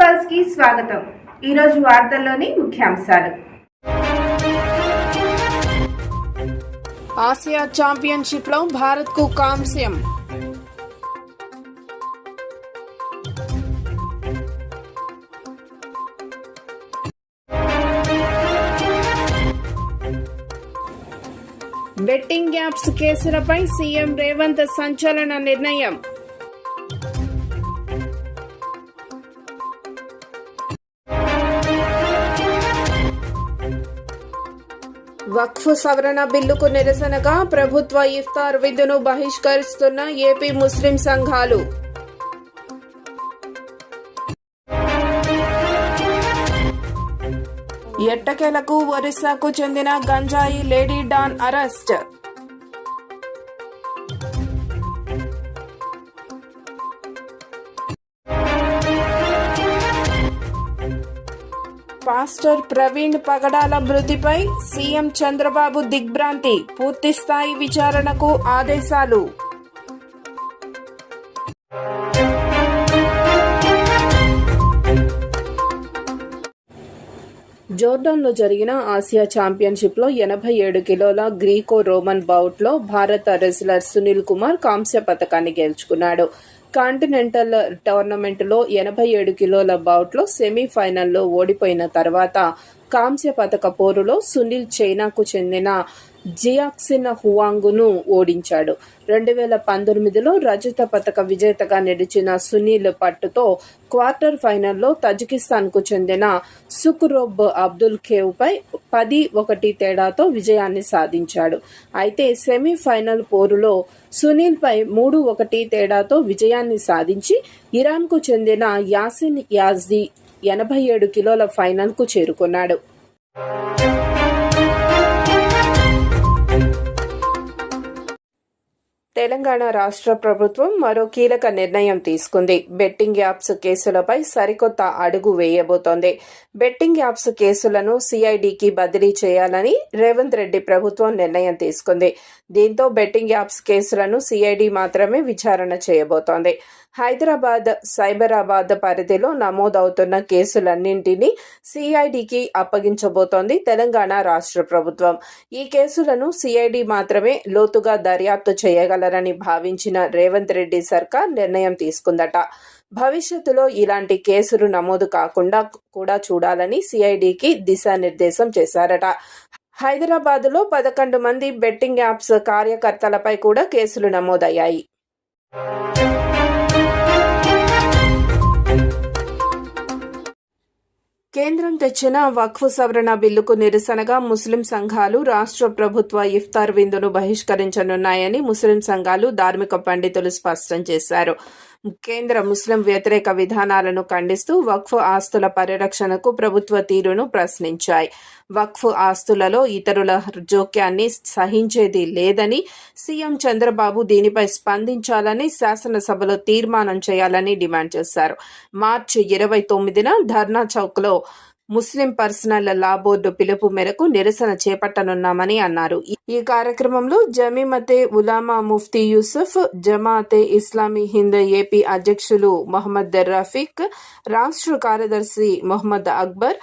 పల్స్కి స్వాగతం. ఈరోజు వార్తల్లోని ముఖ్యాంశాలు. ఆసియా చాంపియన్షిప్లో భారత్కు కాంస్యం. బెట్టింగ్ యాప్స్ కేసులపై సీఎం రేవంత్ సంచలన నిర్ణయం. వక్ఫ్ సవరణ బిల్లుకు నిరసనగా ప్రభుత్వ ఇఫ్తార్ విధును బహిష్కరిస్తున్న ఏపీ ముస్లిం సంఘాలు. ఎట్టకేలకు ఒరిస్సాకు చెందిన గంజాయి lady don arrest. Pastor Praveen Pagadala మృతిపై సీఎం చంద్రబాబు దిగ్భ్రాంతి పూర్తిస్థాయి విచారణకు ఆదేశాలు. జోర్డాన్లో జరిగిన ఆసియా ఛాంపియన్షిప్లో ఎనభై ఏడు కిలోల గ్రీకో రోమన్ బౌట్లో భారత రెజ్లర్ సునీల్ కుమార్ కాంస్య పథకాన్ని గెలుచుకున్నాడు. కాంటినెంటల్ టోర్నమెంట్లో ఎనభై ఏడు కిలోల బౌట్లో సెమీఫైనల్లో ఓడిపోయిన తర్వాత కాంస్య పథక పోరులో సునీల్ చైనాకు చెందిన జియాక్సిన్ హువాంగును ఓడించాడు. రెండు వేల పంతొమ్మిదిలో రజత పథక విజేతగా నిలిచిన సునీల్ పట్టుతో క్వార్టర్ ఫైనల్లో తజికిస్తాన్కు చెందిన సుక్రోబ్ అబ్దుల్ ఖేవ్పై పది ఒకటి తేడాతో విజయాన్ని సాధించాడు. అయితే సెమీఫైనల్ పోరులో సునీల్పై మూడు ఒకటి తేడాతో విజయాన్ని సాధించి ఇరాన్కు చెందిన యాసిన్ యాజ్దీ ఎనభై ఏడు కిలోల ఫైనల్కు చేరుకున్నాడు. తెలంగాణ రాష్ట్ర ప్రభుత్వం మరో కీలక నిర్ణయం తీసుకుంది. బెట్టింగ్ యాప్స్ కేసులపై సరికొత్త అడుగు వేయబోతోంది. బెట్టింగ్ యాప్స్ కేసులను సిఐడికి బదిలీ చేయాలని రేవంత్ రెడ్డి ప్రభుత్వం నిర్ణయం తీసుకుంది. దీంతో బెట్టింగ్ యాప్స్ కేసులను సిఐడి మాత్రమే విచారణ చేయబోతోంది. హైదరాబాద్ సైబరాబాద్ పరిధిలో నమోదవుతున్న కేసులన్నింటినీ సిఐడికి అప్పగించబోతోంది తెలంగాణ రాష్ట్ర ప్రభుత్వం. ఈ కేసులను సిఐడి మాత్రమే లోతుగా దర్యాప్తు చేయగలరని భావించిన రేవంత్ రెడ్డి సర్కార్ నిర్ణయం తీసుకుందట. భవిష్యత్తులో ఇలాంటి కేసులు నమోదు కాకుండా కూడా చూడాలని సిఐడికి దిశానిర్దేశం చేశారట. హైదరాబాద్లో పదకొండు మంది బెట్టింగ్ యాప్స్ కార్యకర్తలపై కూడా కేసులు నమోదయ్యాయి. కేంద్రం తెచ్చిన వక్ఫ్ సవరణ బిల్లుకు నిరసనగా ముస్లిం సంఘాలు రాష్ట్ర ప్రభుత్వ ఇఫ్తార్ విందును బహిష్కరించనున్నాయని ముస్లిం సంఘాలు ధార్మిక పండితులు స్పష్టం చేశారు. కేంద్ర ముస్లిం వ్యతిరేక విధానాలను ఖండిస్తూ వక్ఫ్ ఆస్తుల పరిరక్షణకు ప్రభుత్వ తీరును ప్రశ్నించాయి. వక్ఫ్ ఆస్తులలో ఇతరుల జోక్యాన్ని సహించేది లేదని సీఎం చంద్రబాబు దీనిపై స్పందించాలని శాసనసభలో తీర్మానం చేయాలని డిమాండ్ చేశారు. మార్చి ఇరవై తొమ్మిదిన ధర్నా చౌక్లో ముస్లిం పర్సనల్ లా బోర్డు పిలుపు మేరకు నిరసన చేపట్టనున్నామని అన్నారు. ఈ కార్యక్రమంలో జమీమతే ఉలామా ముఫ్తీ యూసుఫ్ జమాతే ఇస్లామీ హింద్ ఏపీ అధ్యక్షులు మొహమ్మద్ రఫీక్ రాష్ట్ర కార్యదర్శి మొహమ్మద్ అక్బర్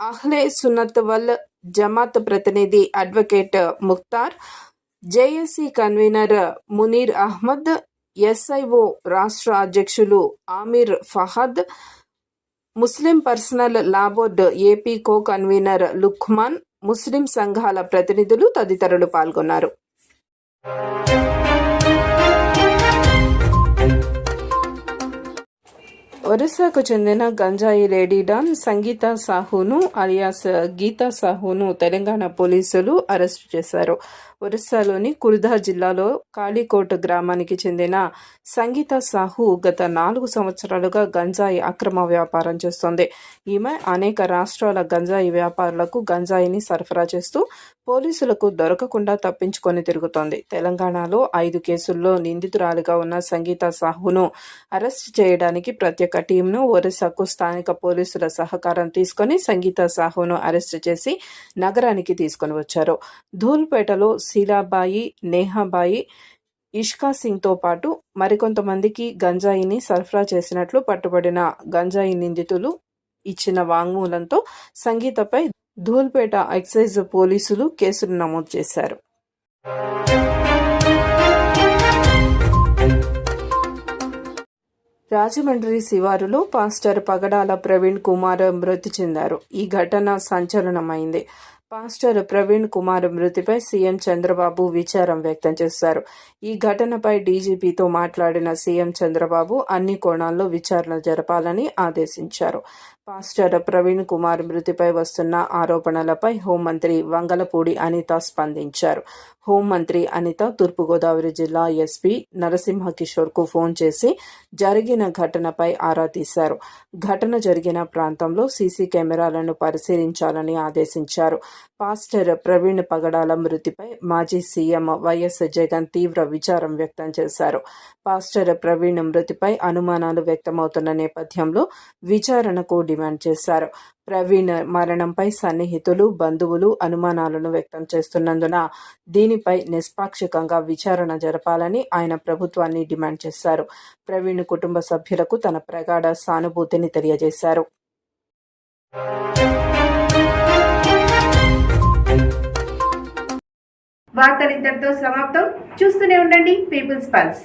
అహ్లే సున్నత్ వల్ జమాత్ ప్రతినిధి advocate Mukhtar JAC convener Muneer Ahmed SIO రాష్ట్ర అధ్యక్షులు Aamir Fahad Muslim personal law board AP co convener Luqman Muslim సంఘాల ప్రతినిధులు తదితరులు పాల్గొన్నారు. ఒరిస్సాకు చెందిన గంజాయి లేడీ డాన్ సంగీత సాహును అలియాస్ గీతా సాహును తెలంగాణ పోలీసులు అరెస్టు చేశారు. ఒరిస్సాలోని కుర్దా జిల్లాలో కాళీకోట్ గ్రామానికి చెందిన సంగీత సాహు గత నాలుగు సంవత్సరాలుగా గంజాయి అక్రమ వ్యాపారం చేస్తోంది. ఈమె అనేక రాష్ట్రాల గంజాయి వ్యాపారులకు గంజాయిని సరఫరా చేస్తూ పోలీసులకు దొరకకుండా తప్పించుకొని తిరుగుతోంది. తెలంగాణలో ఐదు కేసుల్లో నిందితురాలిగా ఉన్న సంగీత సాహును అరెస్ట్ చేయడానికి ప్రత్యేక టీంను ఒరిస్సాకు స్థానిక పోలీసుల సహకారం తీసుకొని సంగీత సాహును అరెస్ట్ చేసి నగరానికి తీసుకొని వచ్చారు. ధూల్పేటలో శీలాబాయి నేహాబాయి ఇష్కా సింగ్తో పాటు మరికొంతమందికి గంజాయిని సరఫరా చేసినట్లు పట్టుబడిన గంజాయి నిందితులు ఇచ్చిన వాంగ్మూలంతో సంగీతపై ధూల్పేట ఎక్సైజ్ పోలీసులు కేసులు నమోదు చేశారు. రాజమండ్రి శివారులో పాస్టర్ పగడాల ప్రవీణ్ కుమార్ మృతి చెందారు. ఈ ఘటన సంచలనమైంది. పాస్టర్ ప్రవీణ్ కుమార్ మృతిపై సీఎం చంద్రబాబు విచారం వ్యక్తం చేశారు. ఈ ఘటనపై డీజీపీతో మాట్లాడిన సీఎం చంద్రబాబు అన్ని కోణాల్లో విచారణ జరపాలని ఆదేశించారు. పాస్టర్ ప్రవీణ్ కుమార్ మృతిపై వస్తున్న ఆరోపణలపై హోంమంత్రి వంగలపూడి అనిత స్పందించారు. హోంమంత్రి అనిత తూర్పుగోదావరి జిల్లా ఎస్పీ నరసింహ కిషోర్కు ఫోన్ చేసి జరిగిన ఘటనపై ఆరా తీశారు. ఘటన జరిగిన ప్రాంతంలో సీసీ కెమెరాలను పరిశీలించాలని ఆదేశించారు. పాస్టర్ ప్రవీణ్ పగడాల మృతిపై మాజీ సీఎం వైఎస్ జగన్ తీవ్ర విచారం వ్యక్తం చేశారు. పాస్టర్ ప్రవీణ్ మృతిపై అనుమానాలు వ్యక్తమవుతున్న నేపథ్యంలో విచారణకు డిమాండ్ చేశారు. ప్రవీణ్ మరణంపై సన్నిహితులు బంధువులు అనుమానాలను వ్యక్తం చేస్తున్నందున దీనిపై నిష్పాక్షికంగా విచారణ జరపాలని ఆయన ప్రభుత్వాన్ని డిమాండ్ చేశారు. ప్రవీణ్ కుటుంబ సభ్యులకు తన ప్రగాఢ సానుభూతిని తెలియజేశారు. వార్తలు ఇంతటితో సమాప్తం. చూస్తూనే ఉండండి పీపుల్స్ పల్స్